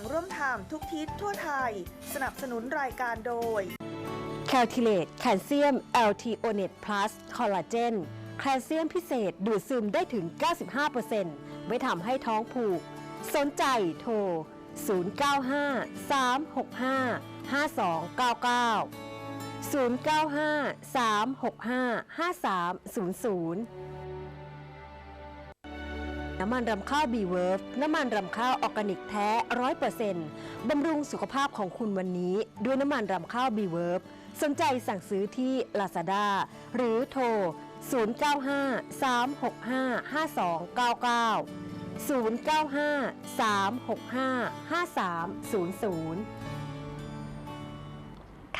างร่วมทางทุกทิศทั่วไทย สนับสนุนรายการโดย c a l t i l a t e แคลเซียม LT o n e t Plus คอลลาเจนแคลเซียมพิเศษดูดซึมได้ถึง 95%ไม่ทำให้ท้องผูก สนใจโทร 0953655299 0953655300 น้ำมันรำข้าวบีเวิร์ฟน้ำมันรำข้าวออร์แกนิกแท้100%บำรุงสุขภาพของคุณวันนี้ ด้วยน้ำมันรำข้าวบีเวิร์ฟสนใจสั่งซื้อที่ Lazada หรือโทร 0953655299 0953655300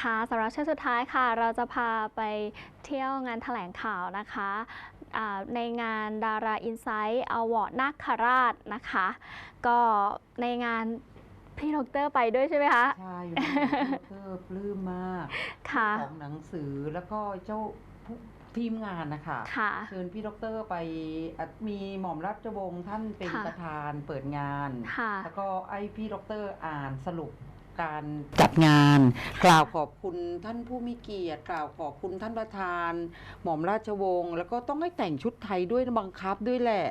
ค่ะสำหรับช่วงสุดท้ายค่ะ เราจะพาไปเที่ยวงานแถลงข่าวนะคะอ่าในงานดาราอินไซต์อวอร์ดนาคราชนะคะ ก็ในงานพี่ดอกเตอรไปด้วยใช่ไหมคะ ใช่เพื่อปลื้มมากค่ะของหนังสือแล้วก็เจ้าผู้ทีมงานนะคะค่ะเชิญพี่ดรไปอะมีหม่อมราชวงศ์ท่านเป็นค่ะประธานเปิดงานค่ะแล้วก็ไอพี่ดรอ่านสรุป การจัดงาน กล่าวขอบคุณท่านผู้มีเกียรติกล่าวขอบคุณท่านประธาน หม่อมราชวงศ์แล้วก็ต้องให้แต่งชุดไทยด้วยบังคับด้วยแหละ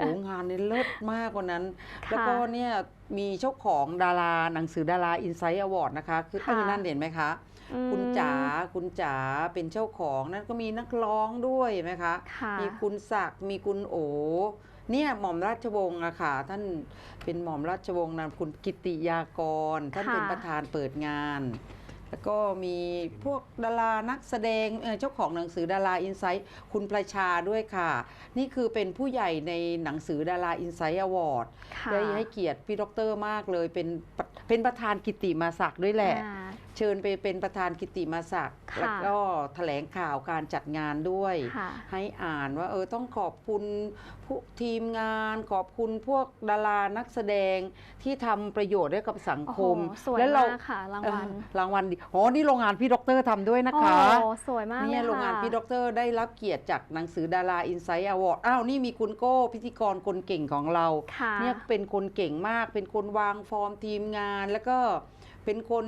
โอ้งานนี้เลิศมากกว่านั้นค่ะแล้วก็เนี่ยมีเจ้าของดาราหนังสือดาราอินไซต์อวอร์ดนะคะ คือค่ะเออนั่นเห็นไหมคะอืมคุณจ๋าคุณจ๋าเป็นเจ้าของนั่นก็มีนักร้องด้วยเห็นไหมคะค่ะมีคุณศักดิ์มีคุณโอ เนี่ยหม่อมราชวงศ์อะค่ะท่านเป็นหม่อมราชวงศ์นามคุณกิติยากร ท่านค่ะเป็นประธานเปิดงาน แล้วก็มีพวกดารานักแสดงเอ่อเจ้าของหนังสือดาราอินไซต์คุณประชาด้วยค่ะ นี่คือเป็นผู้ใหญ่ในหนังสือดาราอินไซต์อวอร์ดค่ะได้ให้เกียรติพี่ดรมากเลยเป็นประเป็นประธานกิติมาศักดิ์ด้วยแหละอ่า เชิญไปเป็นประธานกิติมาศักดิ์ค่ะแล้วก็แถลงข่าวการจัดงานด้วยค่ะให้อ่านว่าเออต้องขอบคุณผู้ทีมงาน ขอบคุณพวกดารานักแสดงที่ทำประโยชน์ให้กับสังโอ้คโหมสวยและเรามากค่ะรางวัลเออรางวัลดีอ๋อนี่โรงงานพี่ดรทำด้วยนะโอ้คะสวยมากเลยเนี่ยค่ะโรงงานพี่ดรได้รับเกียรติจากหนังสือดาราอินไซต์อวอร์ดอ้าวนี่มีคุณโก้พิธีกรคนเก่งของเราค่ะเนี่ยเป็นคนเก่งมากเป็นคนวางฟอร์มทีมงานแล้วก็ เป็นคน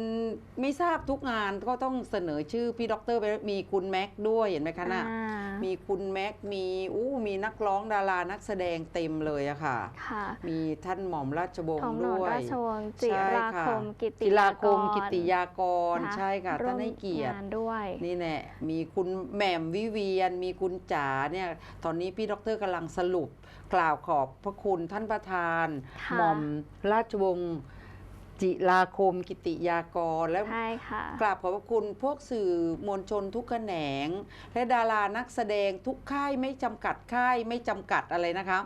ไม่ทราบทุกงานก็ต้องเสนอชื่อพี่ด็อกเตอร์ไปมีคุณแม็กซ์ด้วยเห็นไหมคะน่ะอ่ามีคุณแม็กซ์มีอู้มีนักร้องดารานักแสดงเต็มเลยอะค่ะ ค่ะมีท่านหม่อมราชวงทองศ์หนอนด้วย ราชวงศ์จิใช่ราค่ะคมกิติจิราคมยากรกิติยากรนใช่ค่ะร่วท่ามนให้เกียรติงานด้วย นี่แน่มีคุณแหม่มวิเวียน มีคุณจ๋าเนี่ย ตอนนี้พี่ด็อกเตอร์กำลังสรุป กล่าวขอบพระคุณท่านประธาน ค่ะหม่อมราชวงศ์ จิราคมกิติยากรและใช่ค่ะกราบขอบพระคุณพวกสื่อมวลชนทุกแขนง และดารานักแสดงทุกค่ายไม่จำกัดค่ายไม่จำกัดอะไรนะคะ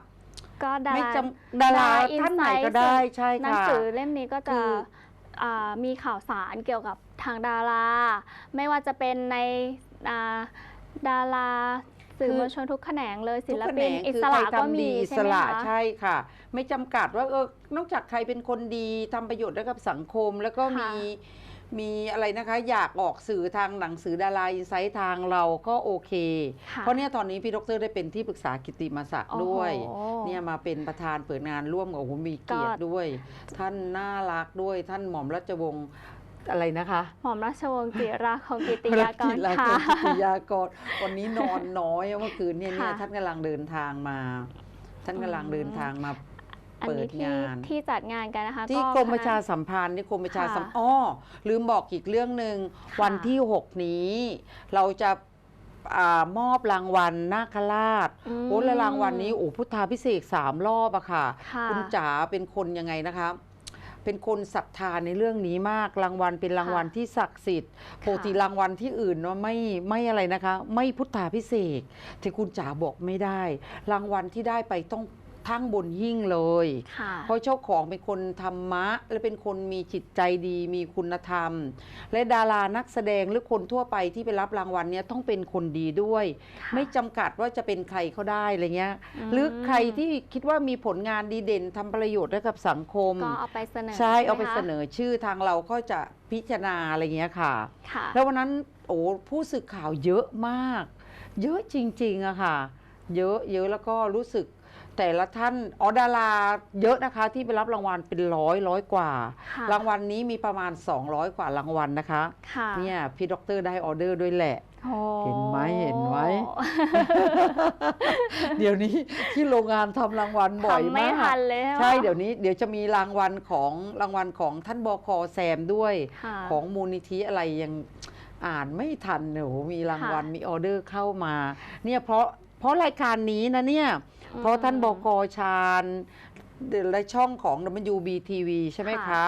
ก็ดาไม่ราจำดาราอิท่านไหนก็ Insight ได้ใช่หนังค่ะ สือเล่มนี้ก็จะคืออ่ามีข่าวสารเกี่ยวกับทางดารา ไม่ว่าจะเป็นในอ่าดารา สื่อมวลชนทุกแขนงเลยศิทุกลแขปินนงอิคือสใครระก็ทำมีดีอิใช่สไหมระคะใช่ค่ะ ไม่จำกัดว่าเออนอกจากใครเป็นคนดีทำประโยชน์ให้กับสังคมแล้วก็ค่ะมีมีอะไรนะคะอยากออกสื่อทางหนังสือดาราอินไซต์ทางเราก็โอเคค่ะเพราะเนี่ยตอนนี้พี่ดรได้เป็นที่ปรึกษากิตติมาศักดิ์โอ้โหด้วย เนี่ยมาเป็นประธานเปิดงานร่วมกับโอ้โหมีเกียรติก็ด้วย ท่านน่ารักด้วยท่านหม่อมราชวงศ์ อะไรนะคะหม่อมราชวงศ์จิราคมกิติยากรจิราค่ะคมกิติยากรวันนี้นอนน้อยอะเมื่อคืนเนี่ยเนี่ยค่ะท่านกำลังเดินทางมา ท่านกำลังเดินทางมาอันเปินี้ดที่งานที่จัดงานกันนะคะที่ก็กรมประคณชาสัมพันธ์ที่กรมประชาสัมค่ะอ๋อลืมบอกอีกเรื่องหนึ่งค่ะวันที่ 6 นี้ เราจะอามอบรางวัลนาคราชมโอ้และรางวัลนี้โอ้พุทธาพิเศษกสามรอบอะค่ะค่ะ คุณจ๋าเป็นคนยังไงนะคะ เป็นคนศรัทธาในเรื่องนี้มากรางวัลเป็นรางวัลที่ศักดิ์สิทธิ์ปกติรางวัลที่อื่นเนาะไม่ไม่อะไรนะคะ ไม่พุทธาพิเศษกที่คุณจ๋าบอกไม่ได้ รางวัลที่ได้ไปต้อง ทั้งบนหิ้งเลย ค่ะ เพราะเจ้าของเป็นคนธรรมะ และเป็นคนมีจิตใจดีมีคุณธรรม และดารานักแสดงหรือคนทั่วไปที่ไปรับรางวัลเนี้ยต้องเป็นคนดีด้วย ค่ะไม่จำกัดว่าจะเป็นใครเขาได้อะไรเงี้ยอืมหรือใครที่คิดว่ามีผลงานดีเด่นทำประโยชน์ให้กับสังคม ก็เอาไปเสนอใช่เอาไปหมคะเสนอชื่อทางเราก็จะพิจารณาอะไรเงี้ยค่ะ ค่ะ แล้ววันนั้นโอ้ผู้สื่อข่าวเยอะมาก เยอะจริงๆอะค่ะ เยอะเยอะแล้วก็รู้สึก แต่ละท่านอ๋อดาราเยอะนะคะที่ไปรับรางวัลเป็นร้อยร้อยกว่า ค่ะรางวัลนี้มีประมาณ 200 กว่ารางวัลนะคะค่ะเนี่ยพี่ด็อกเตอร์ได้ออเดอร์ด้วยแหละ โอ้เห็นไหมเห็นไหม เดี๋ยวนี้ที่โรงงานทำรางวัลบ่อยทำไม่มาก ทันเลยไหมใช่เดี๋ยวนี้เดี๋ยวจะมีรางวัลของรางวัลของท่านบคแซมด้วยค่ะของมูลนิธิอะไรยังอ่านไม่ทันโอ้โหมีรางวัลค่ะ มีออเดอร์เข้ามา เนี่ยเพราะเพ ราะรายการนี้นะเนี่ยอืมเพราะท่านบกชาญและช่องของ WBTV ใช่ไหมค่ะคะ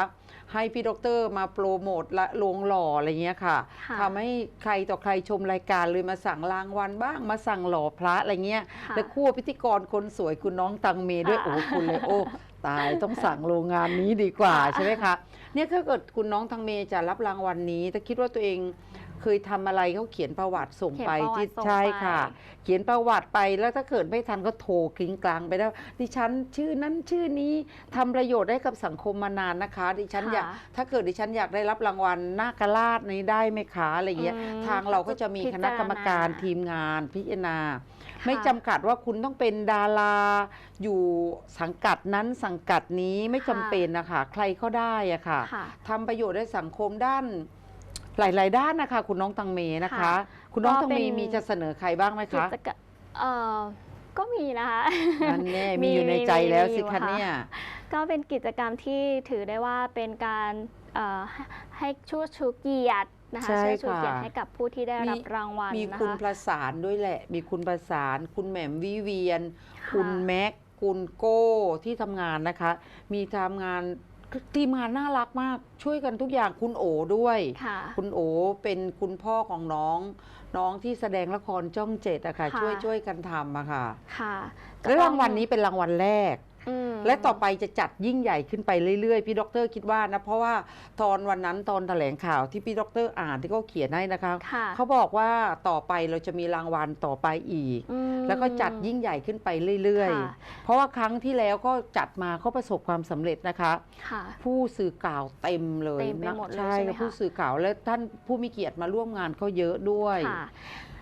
ให้พี่ดอกเตอรมาโปรโมทละลงหล่ออะไรเงี้ยค่ะค่ะทำให้ใครต่อใครชมรายการเลยมาสั่งรางวัลบ้างมาสั่งหล่อพระอะไรเงี้ย ค่ะและคู่พิธีกรคนสวยคุณน้องตังเมด้วยค่ะโอ้คุณเลยโอ้ตายต้องสั่งโรงงานนี้ดีกว่าค่ะ ใช่ไหมคะเนี่ยถ้าเกิดคุณน้องตังเมจะรับรางวัลนี้ถ้าคิดว่าตัวเอง เคยทำอะไรเขาเขียนประวัติส่งเขียนไปประวัติที่ส่งใช่ไปค่ะ เขียนประวัติไปแล้วถ้าเกิดไม่ทันก็โทรกริ้งกลางไปแล้วดิฉันชื่อนั้นชื่อนี้ทำประโยชน์ให้กับสังคมมานานนะคะ ดิฉันอยากค่ะถ้าเกิดดิฉันอยากได้รับรางวัลนาคราชนี้ได้ไหมคะอะไรเงี้ยอืมทางเราก็จะมีพิคจารณะณากรรมการทีมงานพิจารณาค่ะไม่จำกัดว่าคุณต้องเป็นดารา อยู่สังกัดนั้นสังกัดนี้ไม่จำเป็นนะคะใครก็ได้อะค่ะ ค่ะ ทำประโยชน์ให้สังคมด้าน หลาย ๆ ด้านนะคะ คุณน้องตังเมนะคะ ค่ะคุณน้องก็ตังเมเป็น มีจะเสนอใครบ้างไหมกิคะจกรรมเอ่อก็มีนะคะ นั่นแน่มีมีอยู่ในมีใจแล้วมีสิอยู่คะค่ะเนี่ยก็เป็นกิจกรรมที่ถือได้ว่าเป็นการเอ่อให้ให้ชูชูเกียรตินะคะใช่ช่วยชูค่ะเกียรติให้กับผู้ที่ได้รับมีรางวัลมีนะคุณคะ ประสานด้วยแหละ มีคุณประสาน คุณแหม่มวิเวียนค่ะคุณแม็ก คุณโก้ที่ทำงานนะคะ มีทำงาน ทีมงานน่ารักมากช่วยกันทุกอย่างคุณโอด้วยค่ะคุณโอเป็นคุณพ่อของน้องน้องที่แสดงละครจ้องเจ็ดอะค่ะ ค่ะ ช่วยช่วยกันทำอะค่ะ ค่ะและรางวัลนี้เป็นรางวัลแรกอืม และต่อไปจะจัดยิ่งใหญ่ขึ้นไปเรื่อยๆ พี่ดรคิดว่านะ เพราะว่าตอนวันนั้นตอนแถลงข่าวที่พี่ดรอ่านที่เขาเขียนให้นะคะค่ะเขาบอกว่าต่อไปเราจะมีรางวัลต่อไปอีก อืม แล้วก็จัดยิ่งใหญ่ขึ้นไปเรื่อยค่ะ ๆ เพราะว่าครั้งที่แล้วก็จัดมาเขาประสบความสำเร็จนะคะ ค่ะ ผู้สื่อข่าวเต็มเลยเต็มไปนะหมดเลยใช่ใช่ไหมคะ ผู้สื่อข่าวและท่านผู้มีเกียรติมาร่วมงานเขาเยอะด้วย ค่ะ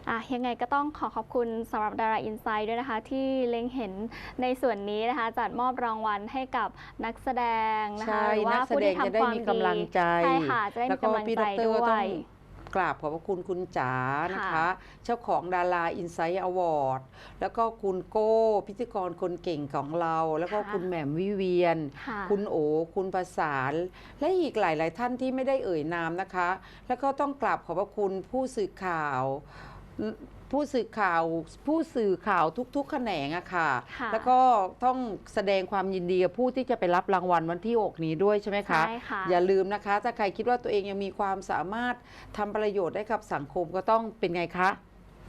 อะยังไงก็ต้องขอขอบคุณสำหรับดาราอินไซด์ด้วยนะคะ ที่เล็งเห็นในส่วนนี้นะคะ จัดมอบรางวัลให้กับนักแสดงนะคะใช่หรือว่านักแสผู้ดที่งจะได้ทำความมีดีกำลังใจใช่ค่ะจะได้แล้มีวก็กำลังพี่ใจดรด้วต้อยงกราบขอบพระคุณคุณจ๋านะคะค่ะเจ้าของดาราอินไซ e ์อวอร์ดแล้วก็คุณโก้พิธีกรคนเก่งของเรา แล้วก็คุณแหม่มวิเวียนค่ะคุณโอคุณประสาน และอีกหลาย ๆ ท่านที่ไม่ได้เอ่ยนามนะคะ แล้วก็ต้องกราบขอบพระคุณผู้สื่อข่าว ผู้สื่อข่าวผู้สื่อข่าวทุกๆ แขนงอะค่ะ ค่ะ แล้วก็ต้องแสดงความยินดีกับผู้ที่จะไปรับรางวัลวันที่6นี้ด้วยใช่ไหมคะ ใช่ค่ะ อย่าลืมนะคะ ถ้าใครคิดว่าตัวเองยังมีความสามารถทำประโยชน์ให้กับสังคมก็ต้องเป็นไงคะ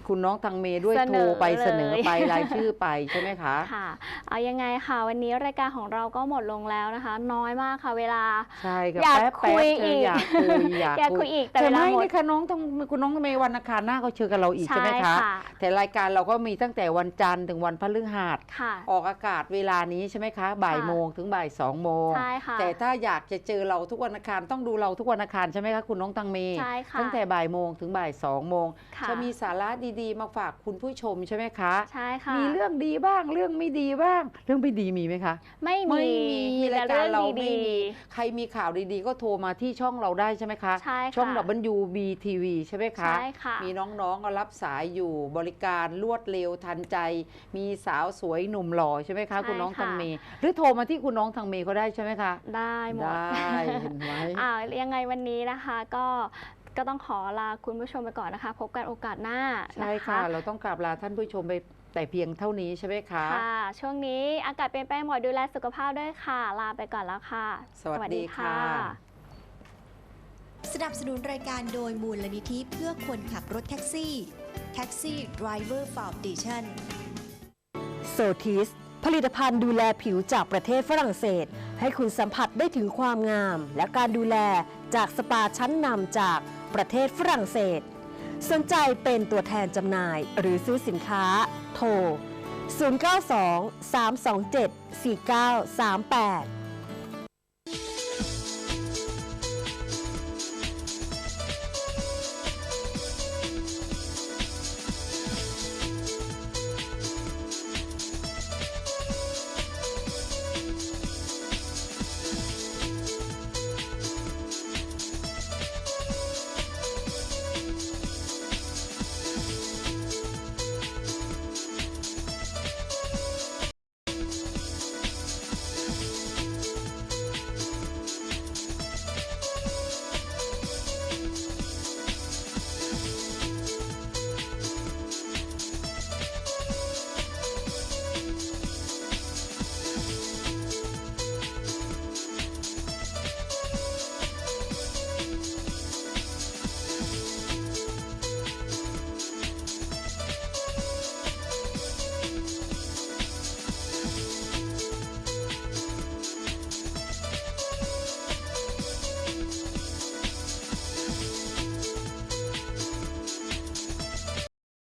คุณน้องตังเมด้วยเสนอโทรไปเลยเสนอไปรายชื่อไปใช่ไหมคะ ค่ะ เอายังไงค่ะ วันนี้รายการของเราก็หมดลงแล้วนะคะ น้อยมากค่ะ เวลา ใช่ค่ะอยากแป๊บคุยแป๊บเธอีกอยากคุยอยากอยากคุยอีกแต่แต่เวลาไม่หมดนี่ค่ะน้องต้องคุณน้องเมย์วันอังคารหน้าเขาเชิญกับเราอีกใช่ไหมคะ แต่รายการเราก็มีตั้งแต่วันจันทร์ถึงวันพฤหัส ค่ะ ออกอากาศเวลานี้ใช่ไหมคะ บ่ายค่ะโมงถึงบ่ายสองโมง ใช่ค่ะ แต่ถ้าอยากจะเจอเราทุกวันอังคารต้องดูเราทุกวันอังคารใช่ไหมคะคุณน้องตังเมใช่ค่ะตั้งแต่บ่ายโมงถึงบ่ายสองโมงค่ะ จะมีสาระดีๆ มาฝากคุณผู้ชมใช่ไหมคะ ใช่ค่ะ มีเรื่องดีบ้างเรื่องไม่ดีบ้าง เรื่องไม่ดีมีไหมคะ ไม่ไม่มีมีแต่รายการเราองไม่ดีมีใครมีข่าวดีๆ ก็โทรมาที่ช่องเราได้ใช่ไหมคะใช่ค่ะช่อง WBTV ใช่ไหมคะใช่ค่ะมีน้องๆก็รับสายอยู่บริการรวดเร็วทันใจ มีสาวสวยหนุ่มหล่อใช่ไหมคะใช่คุณน้องค่ะทางเมย์หรือโทรมาที่คุณน้องทางเมย์ก็ได้ใช่ไหมคะ ได้หมดได้เห็นไหมอ่ายังไงวันนี้นะคะก็ ก็ต้องขอลาคุณผู้ชมไปก่อนนะคะ พบกันโอกาสหน้าใช่ค่ะ เราต้องกราบลาท่านผู้ชมไปแต่เพียงเท่านี้ใช่ไหมคะ ค่ะ ช่วงนี้อากาศเปลี่ยนแปลงบ่อยดูแลสุขภาพด้วยค่ะ ลาไปก่อนแล้วค่ะ สวัสดีค่ะ สนับสนุนรายการโดยมูลนิธิเพื่อคนขับรถแท็กซี่ Taxi Driver Foundation โซทิสผลิตภัณฑ์ดูแลผิวจากประเทศฝรั่งเศส ให้คุณสัมผัสได้ถึงความงาม และการดูแลจากสปาชั้นนำจาก ประเทศฝรั่งเศส สนใจเป็นตัวแทนจำหน่ายหรือซื้อสินค้า โทร 092 327 4938